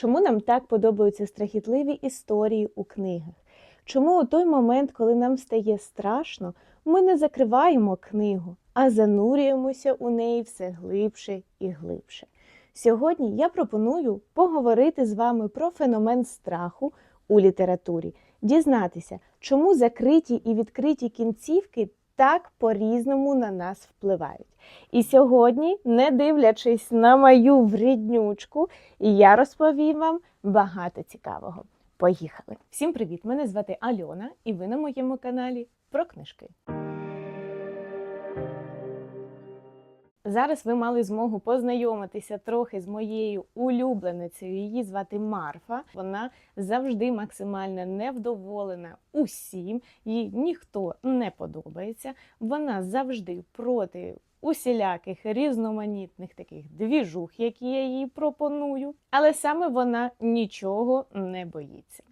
Чому нам так подобаються страхітливі історії у книгах? Чому у той момент, коли нам стає страшно, ми не закриваємо книгу, а занурюємося у неї все глибше і глибше? Сьогодні я пропоную поговорити з вами про феномен страху у літературі, дізнатися, чому закриті і відкриті кінцівки так по-різному на нас впливають. І сьогодні, не дивлячись на мою вріднючку, я розповім вам багато цікавого. Поїхали! Всім привіт! Мене звати Альона, і ви на моєму каналі про книжки. Зараз ви мали змогу познайомитися трохи з моєю улюбленицею. Її звати Марфа. Вона завжди максимально невдоволена усім, їй ніхто не подобається. Вона завжди проти усіляких різноманітних таких двіжух, які я їй пропоную. Але саме вона нічого не боїться.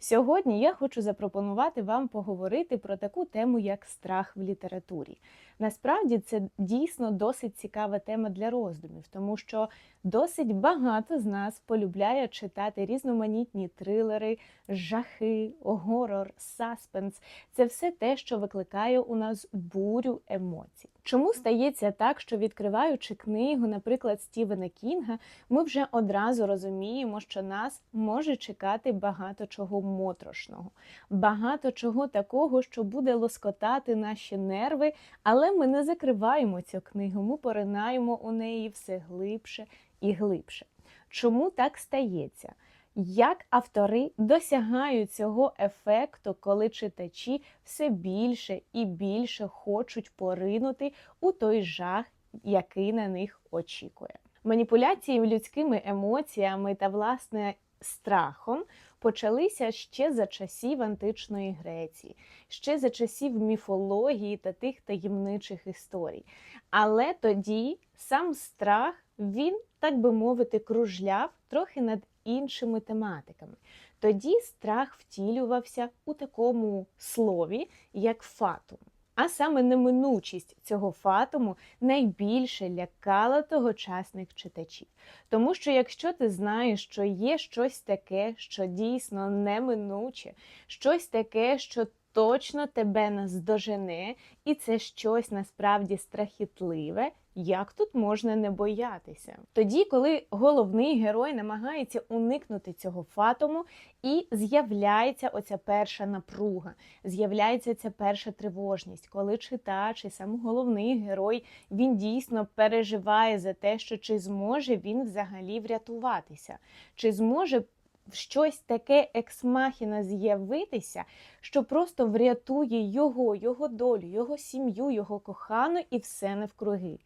Сьогодні я хочу запропонувати вам поговорити про таку тему, як страх в літературі. Насправді це дійсно досить цікава тема для роздумів, тому що досить багато з нас полюбляє читати різноманітні трилери, жахи, горор, саспенс. Це все те, що викликає у нас бурю емоцій. Чому стається так, що відкриваючи книгу, наприклад, Стівена Кінга, ми вже одразу розуміємо, що нас може чекати багато чого моторошного, багато чого такого, що буде лоскотати наші нерви, але ми не закриваємо цю книгу, ми поринаємо у неї все глибше і глибше. Чому так стається? Як автори досягають цього ефекту, коли читачі все більше і більше хочуть поринути у той жах, який на них очікує? Маніпуляції людськими емоціями та власне страхом почалися ще за часів античної Греції, ще за часів міфології та тих таємничих історій. Але тоді сам страх він, так би мовити, кружляв трохи над іншими тематиками. Тоді страх втілювався у такому слові, як фатум. А саме неминучість цього фатуму найбільше лякала тогочасних читачів. Тому що якщо ти знаєш, що є щось таке, що дійсно неминуче, щось таке, що точно тебе наздожене, і це щось насправді страхітливе, як тут можна не боятися? Тоді, коли головний герой намагається уникнути цього фатуму, і з'являється оця перша напруга, з'являється ця перша тривожність, коли читач і сам головний герой він дійсно переживає за те, що чи зможе він взагалі врятуватися, чи зможе щось таке ексмахіна з'явитися, що просто врятує його, його долю, його сім'ю, його кохану і все навкруги.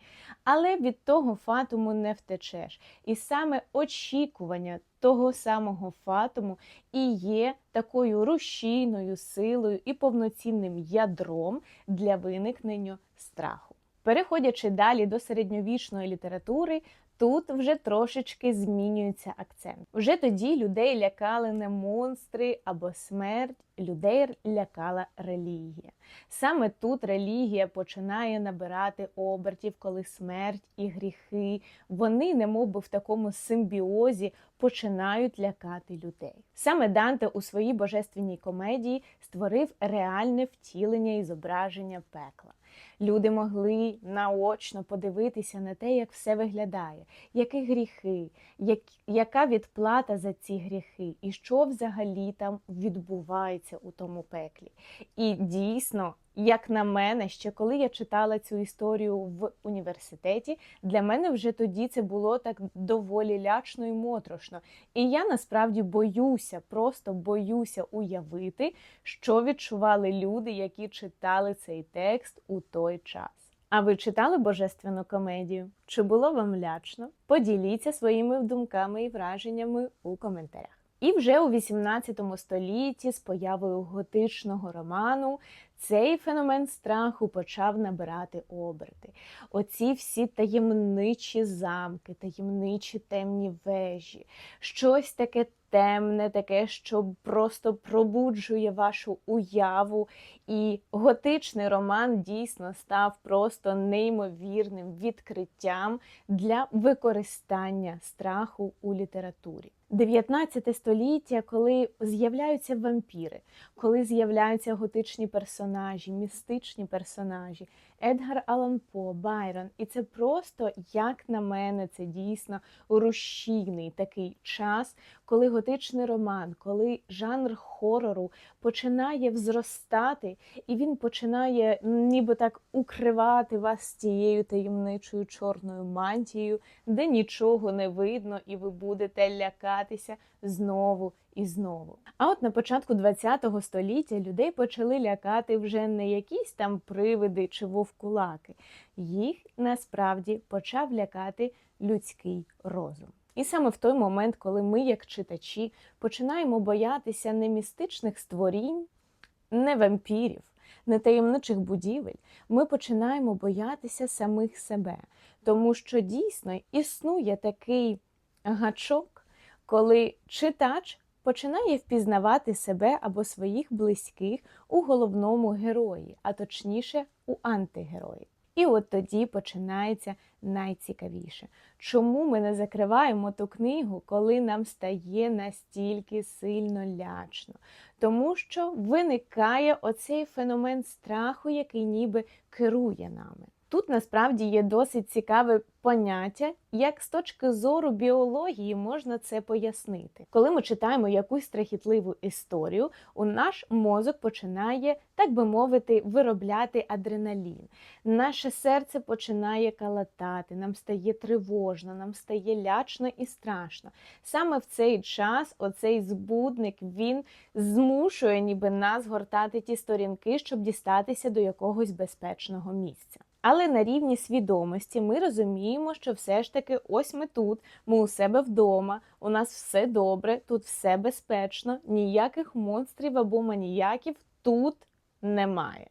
Але від того фатуму не втечеш. І саме очікування того самого фатуму і є такою рушійною силою і повноцінним ядром для виникнення страху. Переходячи далі до середньовічної літератури, Тут вже трошечки змінюється акцент. Вже тоді людей лякали не монстри або смерть, людей лякала релігія. Саме тут релігія починає набирати обертів, коли смерть і гріхи, вони, немовби в такому симбіозі, починають лякати людей. Саме Данте у своїй божественній комедії створив реальне втілення і зображення пекла. Люди могли наочно подивитися на те, як все виглядає, які гріхи, як, яка відплата за ці гріхи, і що взагалі там відбувається у тому пеклі. І дійсно, як на мене, ще коли я читала цю історію в університеті, для мене вже тоді це було так доволі лячно і мотрошно. І я насправді боюся, просто боюся уявити, що відчували люди, які читали цей текст у той час. А ви читали божественну комедію? Чи було вам лячно? Поділіться своїми думками і враженнями у коментарях. І вже у 18 столітті з появою готичного роману цей феномен страху почав набирати оберти. Оці всі таємничі замки, таємничі темні вежі, щось таке темне, таке, що просто пробуджує вашу уяву. І готичний роман дійсно став просто неймовірним відкриттям для використання страху у літературі. 19 століття, коли з'являються вампіри, коли з'являються готичні персонажі, містичні персонажі, Едгар Алан По, Байрон. І це просто, як на мене, це дійсно рушійний такий час, коли готичний роман, коли жанр хорору починає взростати, і він починає ніби так укривати вас тією таємничою чорною мантією, де нічого не видно, і ви будете лякатися знову і знову. А от на початку ХХ століття людей почали лякати вже не якісь там привиди чи вовкулаки. Їх насправді почав лякати людський розум. І саме в той момент, коли ми, як читачі, починаємо боятися не містичних створінь, не вампірів, не таємничих будівель, ми починаємо боятися самих себе, тому що дійсно існує такий гачок, коли читач починає впізнавати себе або своїх близьких у головному герої, а точніше у антигерої. І от тоді починається найцікавіше. Чому ми не закриваємо ту книгу, коли нам стає настільки сильно лячно? Тому що виникає оцей феномен страху, який ніби керує нами. Тут насправді є досить цікаве поняття, як з точки зору біології можна це пояснити. Коли ми читаємо якусь страхітливу історію, у наш мозок починає, так би мовити, виробляти адреналін. Наше серце починає калатати, нам стає тривожно, нам стає лячно і страшно. Саме в цей час оцей збудник він змушує ніби нас гортати ті сторінки, щоб дістатися до якогось безпечного місця. Але на рівні свідомості ми розуміємо, що все ж таки ось ми тут, ми у себе вдома, у нас все добре, тут все безпечно, ніяких монстрів або маніяків тут немає.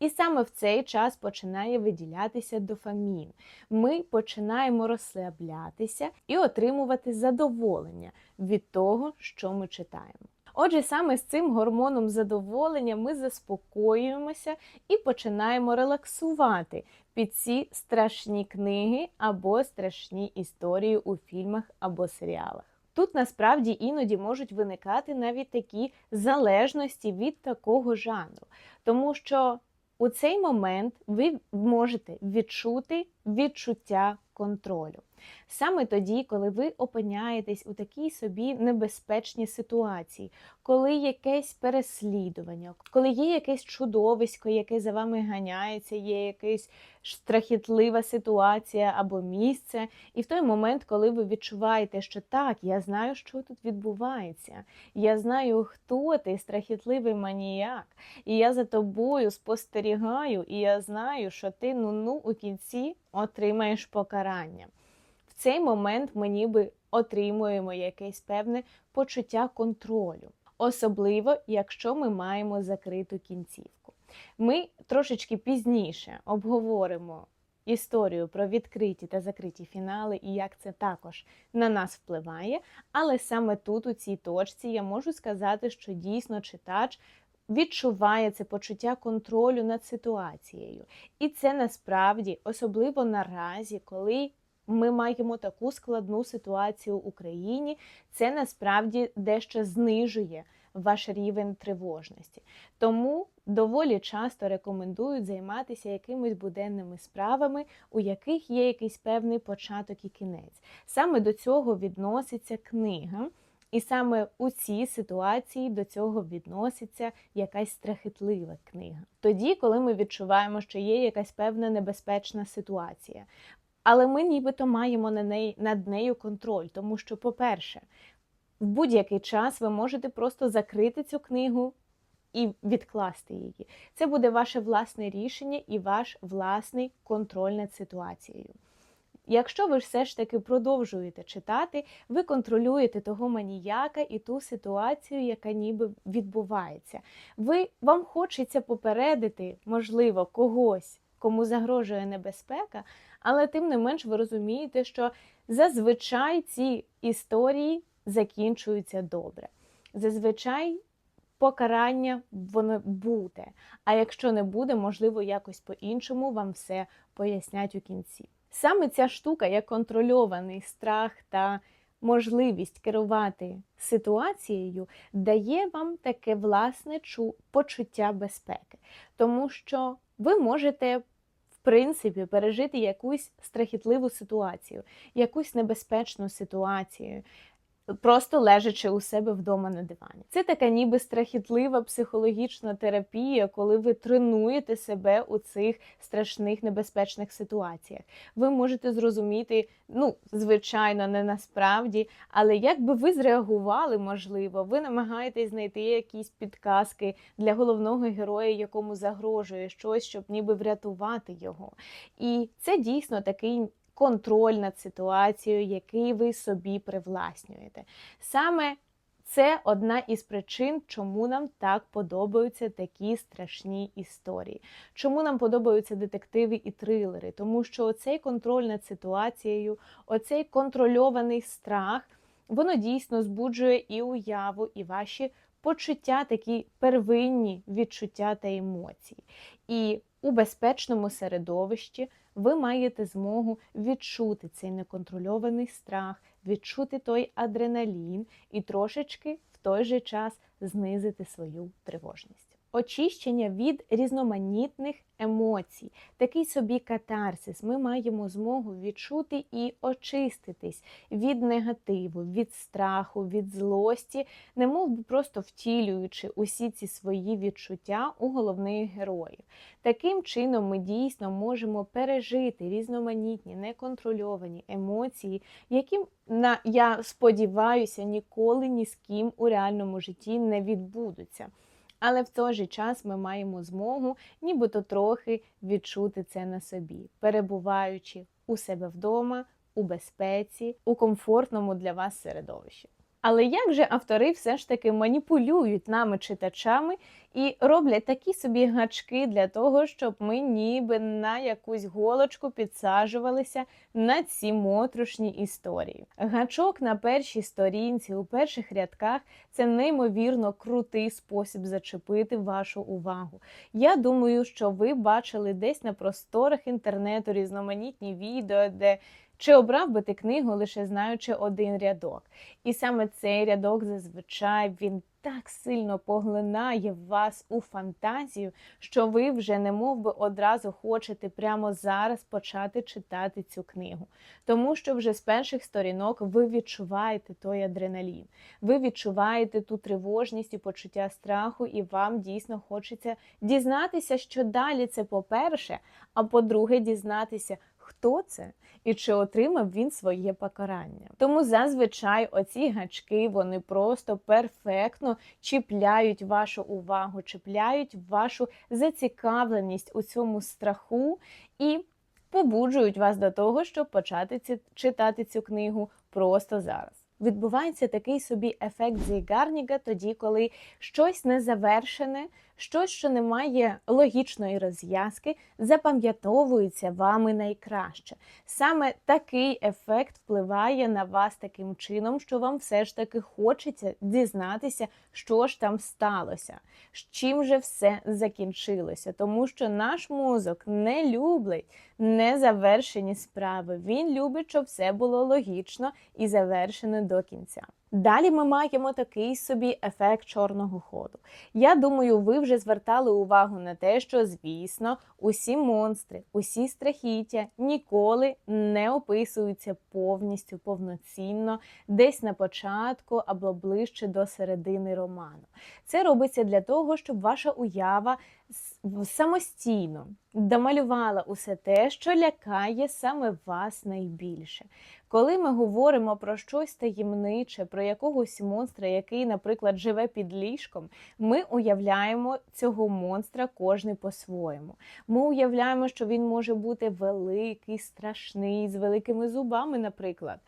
І саме в цей час починає виділятися дофамін. Ми починаємо розслаблятися і отримувати задоволення від того, що ми читаємо. Отже, саме з цим гормоном задоволення ми заспокоюємося і починаємо релаксувати під ці страшні книги або страшні історії у фільмах або серіалах. Тут насправді іноді можуть виникати навіть такі залежності від такого жанру, тому що у цей момент ви можете відчути відчуття контролю. Саме тоді, коли ви опиняєтесь у такій собі небезпечній ситуації, коли якесь переслідування, коли є якесь чудовисько, яке за вами ганяється, є якась страхітлива ситуація або місце, і в той момент, коли ви відчуваєте, що так, я знаю, що тут відбувається, я знаю, хто ти, страхітливий маніяк, і я за тобою спостерігаю, і я знаю, що ти ну ну у кінці отримаєш покарання цей момент ми ніби отримуємо якесь певне почуття контролю, особливо, якщо ми маємо закриту кінцівку. Ми трошечки пізніше обговоримо. Історію про відкриті та закриті фінали і як це також на нас впливає. Але саме тут, у цій точці, я можу сказати, що дійсно читач відчуває це почуття контролю над ситуацією. І це насправді особливо наразі, коли ми маємо таку складну ситуацію в Україні, це насправді дещо знижує ваш рівень тривожності. Тому доволі часто рекомендують займатися якимись буденними справами, у яких є якийсь певний початок і кінець. Саме до цього відноситься книга. І саме у цій ситуації до цього відноситься якась страхітлива книга. Тоді, коли ми відчуваємо, що є якась певна небезпечна ситуація, але ми нібито маємо на неї, над нею контроль, тому що, по-перше, в будь-який час ви можете просто закрити цю книгу і відкласти її. Це буде ваше власне рішення і ваш власний контроль над ситуацією. Якщо ви все ж таки продовжуєте читати, ви контролюєте того маніяка і ту ситуацію, яка ніби відбувається. Ви Вам хочеться попередити, можливо, когось, кому загрожує небезпека, але тим не менш ви розумієте, що зазвичай ці історії закінчуються добре. Зазвичай покарання воно буде. А якщо не буде, можливо, якось по-іншому вам все пояснять у кінці. Саме ця штука, як контрольований страх та можливість керувати ситуацією дає вам таке власне почуття безпеки, тому що ви можете. Принципі, пережити якусь страхітливу ситуацію, якусь небезпечну ситуацію, просто лежачи у себе вдома на дивані. Це така ніби страхітлива психологічна терапія, коли ви тренуєте себе у цих страшних небезпечних ситуаціях. Ви можете зрозуміти, ну, звичайно, не насправді, але як би ви зреагували, можливо, ви намагаєтесь знайти якісь підказки для головного героя, якому загрожує щось, щоб ніби врятувати його. І це дійсно такий контроль над ситуацією, який ви собі привласнюєте. Саме це одна із причин, чому нам так подобаються такі страшні історії. Чому нам подобаються детективи і трилери? Тому що оцей контроль над ситуацією, оцей контрольований страх, воно дійсно збуджує і уяву, і ваші почуття, такі первинні відчуття та емоції. І у безпечному середовищі ви маєте змогу відчути цей неконтрольований страх, відчути той адреналін і трошечки в той же час знизити свою тривожність. Очищення від різноманітних емоцій, такий собі катарсис. Ми маємо змогу відчути і очиститись від негативу, від страху, від злості, немов би просто втілюючи усі ці свої відчуття у головних героїв. Таким чином, ми дійсно можемо пережити різноманітні неконтрольовані емоції, які на я сподіваюся ніколи ні з ким у реальному житті не відбудуться. Але в той же час ми маємо змогу, нібито трохи відчути це на собі, перебуваючи у себе вдома, у безпеці, у комфортному для вас середовищі. Але як же автори все ж таки маніпулюють нами читачами і роблять такі собі гачки для того, щоб ми ніби на якусь голочку підсаджувалися на ці мотрушні історії? Гачок на першій сторінці, у перших рядках це неймовірно крутий спосіб зачепити вашу увагу. Я думаю, що ви бачили десь на просторах інтернету різноманітні відео, де чи обрав би ти книгу, лише знаючи один рядок? І саме цей рядок зазвичай він так сильно поглинає вас у фантазію, що ви вже не мов би одразу хочете прямо зараз почати читати цю книгу. Тому що вже з перших сторінок ви відчуваєте той адреналін, ви відчуваєте ту тривожність і почуття страху, і вам дійсно хочеться дізнатися, що далі це по-перше, а по-друге, дізнатися, хто це і чи отримав він своє покарання. Тому зазвичай оці гачки вони просто перфектно чіпляють вашу увагу, чіпляють вашу зацікавленість у цьому страху і побуджують вас до того, щоб почати ці, читати цю книгу просто зараз. Відбувається такий собі ефект Зейгарніга тоді, коли щось незавершене, щось, що не має логічної розв'язки, запам'ятовується вами найкраще. Саме такий ефект впливає на вас таким чином, що вам все ж таки хочеться дізнатися, що ж там сталося, з чим же все закінчилося. Тому що наш мозок не любить незавершені справи. Він любить, щоб все було логічно і завершено до кінця. Далі ми маємо такий собі ефект чорного ходу. Я думаю, ви вже звертали увагу на те, що, звісно, усі монстри, усі страхіття ніколи не описуються повністю повноцінно, десь на початку або ближче до середини роману. Це робиться для того, щоб ваша уява самостійно домалювала усе те, що лякає саме вас найбільше. Коли ми говоримо про щось таємниче, про якогось монстра, який, наприклад, живе під ліжком, ми уявляємо цього монстра кожний по-своєму. Ми уявляємо, що він може бути великий, страшний, з великими зубами, наприклад.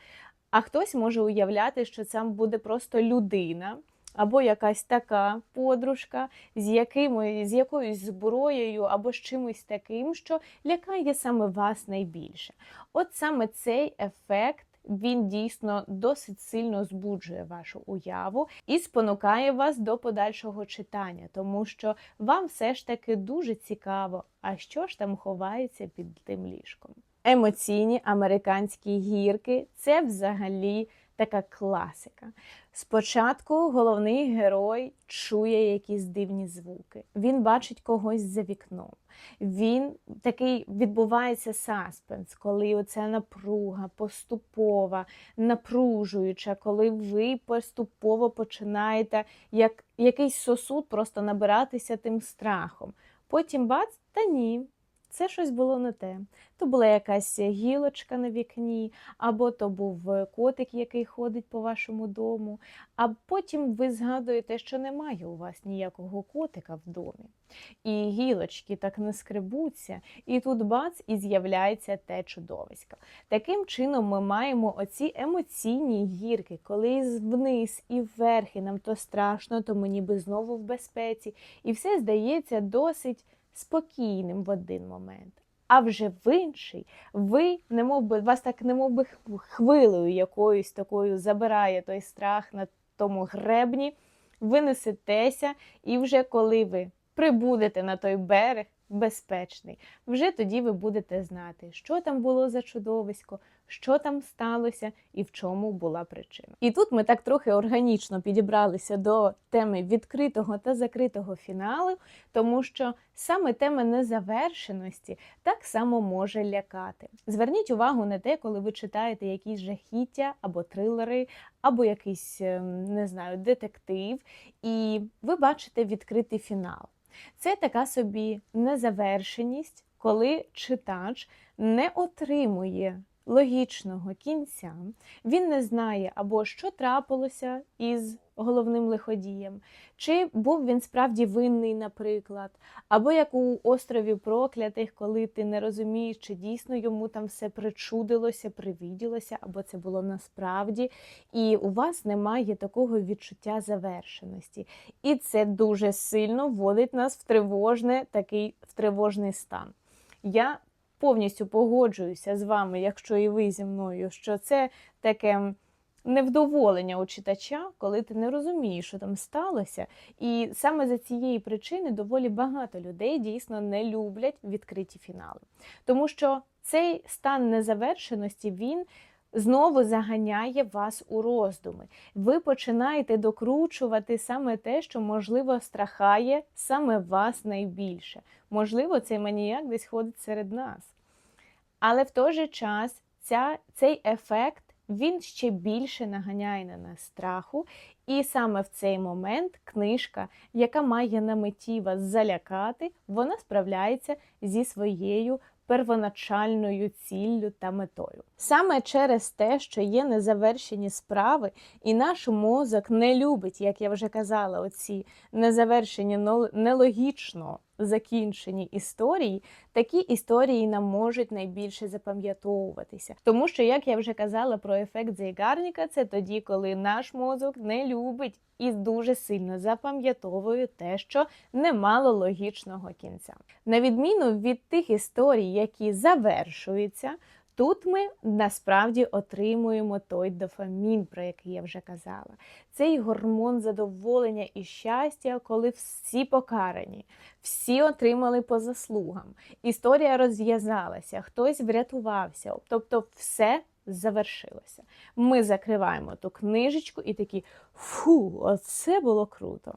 А хтось може уявляти, що це буде просто людина або якась така подружка, з яким, з якоюсь зброєю, або з чимось таким, що лякає саме вас найбільше. От саме цей ефект. Він дійсно досить сильно збуджує вашу уяву і спонукає вас до подальшого читання, тому що вам все ж таки дуже цікаво, а що ж там ховається під тим ліжком. Емоційні американські гірки це взагалі така класика. Спочатку головний герой чує якісь дивні звуки. Він бачить когось за вікном. Він такий відбувається саспенс, коли оця напруга поступова, напружуюча, коли ви поступово починаєте як якийсь сосуд просто набиратися тим страхом. Потім бац, та ні. Це щось було не те. То була якась гілочка на вікні, або то був котик, який ходить по вашому дому. А потім ви згадуєте, що немає у вас ніякого котика в домі. І гілочки так не скребуться, і тут бац, і з'являється те чудовисько. Таким чином, ми маємо оці емоційні гірки, коли вниз і вверх, і нам то страшно, то ми ніби знову в безпеці. І все здається досить спокійним в один момент. А вже в інший ви не мов би, вас так не мов би хвилею якоюсь такою забирає той страх на тому гребні, ви несетеся, і вже коли ви прибудете на той берег безпечний, вже тоді ви будете знати, що там було за чудовисько, що там сталося і в чому була причина. І тут ми так трохи органічно підібралися до теми відкритого та закритого фіналу, тому що саме тема незавершеності так само може лякати. Зверніть увагу на те, коли ви читаєте якісь жахіття або трилери, або якийсь ем, не знаю, детектив, і ви бачите відкритий фінал. Це така собі незавершеність, коли читач не отримує логічного кінця, він не знає або що трапилося із головним лиходієм, чи був він справді винний, наприклад, або як у острові проклятих, коли ти не розумієш, чи дійсно йому там все причудилося, привіділося, або це було насправді, і у вас немає такого відчуття завершеності. І це дуже сильно вводить нас в тривожне, такий в тривожний стан. Я повністю погоджуюся з вами, якщо і ви зі мною, що це таке невдоволення у читача, коли ти не розумієш, що там сталося. І саме за цієї причини доволі багато людей дійсно не люблять відкриті фінали. Тому що цей стан незавершеності він. Знову заганяє вас у роздуми. Ви починаєте докручувати саме те, що, можливо, страхає саме вас найбільше. Можливо, цей маніяк десь ходить серед нас. Але в той же час ця, цей ефект він ще більше наганяє на нас страху. І саме в цей момент книжка, яка має на меті вас залякати, вона справляється зі своєю первоначальною ціллю та метою. Саме через те, що є незавершені справи, і наш мозок не любить, як я вже казала, оці незавершені нелогічно закінчені історії, такі історії нам можуть найбільше запам'ятовуватися. Тому що, як я вже казала про ефект Зейгарніка, це тоді, коли наш мозок не любить і дуже сильно запам'ятовує те, що не мало логічного кінця. На відміну від тих історій, які завершуються. Тут ми насправді отримуємо той дофамін, про який я вже казала. Цей гормон задоволення і щастя, коли всі покарані, всі отримали по заслугам. Історія розв'язалася, хтось врятувався, тобто все завершилося. Ми закриваємо ту книжечку і такі фу, оце було круто.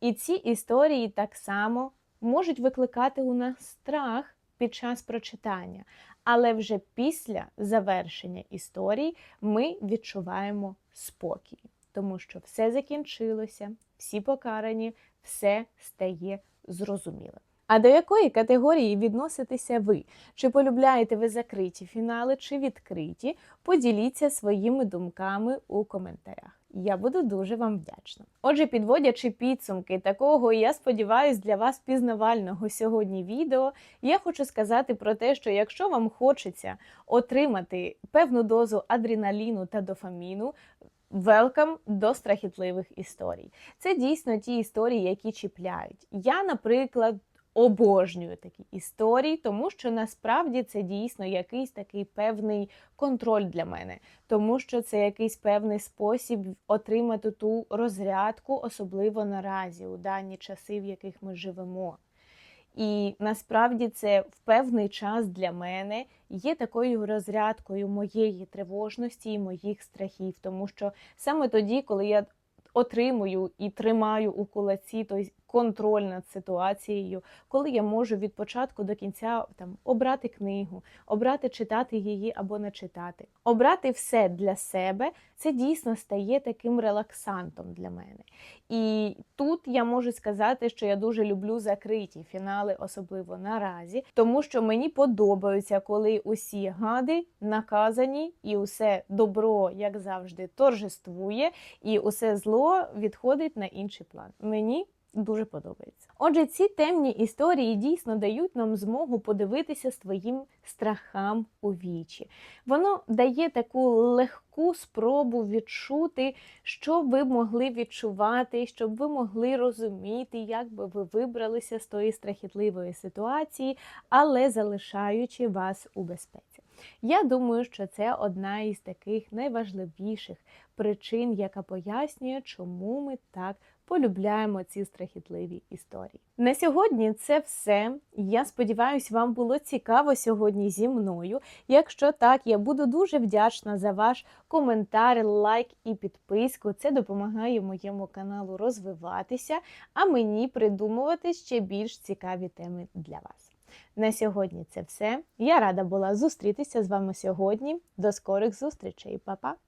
І ці історії так само можуть викликати у нас страх під час прочитання. Але вже після завершення історії ми відчуваємо спокій, тому що все закінчилося, всі покарані, все стає зрозумілим. А до якої категорії відноситеся ви? Чи полюбляєте ви закриті фінали, чи відкриті? Поділіться своїми думками у коментарях. Я буду дуже вам вдячна. Отже, підводячи підсумки такого, я сподіваюся, для вас пізнавального сьогодні відео, я хочу сказати про те, що якщо вам хочеться отримати певну дозу адреналіну та дофаміну, Велкам до страхітливих історій. Це дійсно ті історії, які чіпляють. Я, наприклад, обожнюю такі історії, тому що насправді це дійсно якийсь такий певний контроль для мене, тому що це якийсь певний спосіб отримати ту розрядку, особливо наразі, у дані часи, в яких ми живемо. І насправді це в певний час для мене є такою розрядкою моєї тривожності і моїх страхів, тому що саме тоді, коли я отримую і тримаю у кулаці той контроль над ситуацією, коли я можу від початку до кінця там обрати книгу, обрати читати її або не читати, обрати все для себе, це дійсно стає таким релаксантом для мене. І тут я можу сказати, що я дуже люблю закриті фінали, особливо наразі, тому що мені подобаються, коли усі гади наказані, і усе добро, як завжди, торжествує, і усе зло відходить на інший план. Мені дуже подобається. Отже, ці темні історії дійсно дають нам змогу подивитися своїм страхам у вічі. Воно дає таку легку спробу відчути, що ви могли відчувати, щоб ви могли розуміти, як би ви вибралися з тої страхітливої ситуації, але залишаючи вас у безпеці. Я думаю, що це одна із таких найважливіших причин, яка пояснює, чому ми так полюбляємо ці страхітливі історії. На сьогодні це все. Я сподіваюся, вам було цікаво сьогодні зі мною. Якщо так, я буду дуже вдячна за ваш коментар, лайк і підписку. Це допомагає моєму каналу розвиватися, а мені придумувати ще більш цікаві теми для вас. На сьогодні це все. Я рада була зустрітися з вами сьогодні. До скорих зустрічей, Па-па!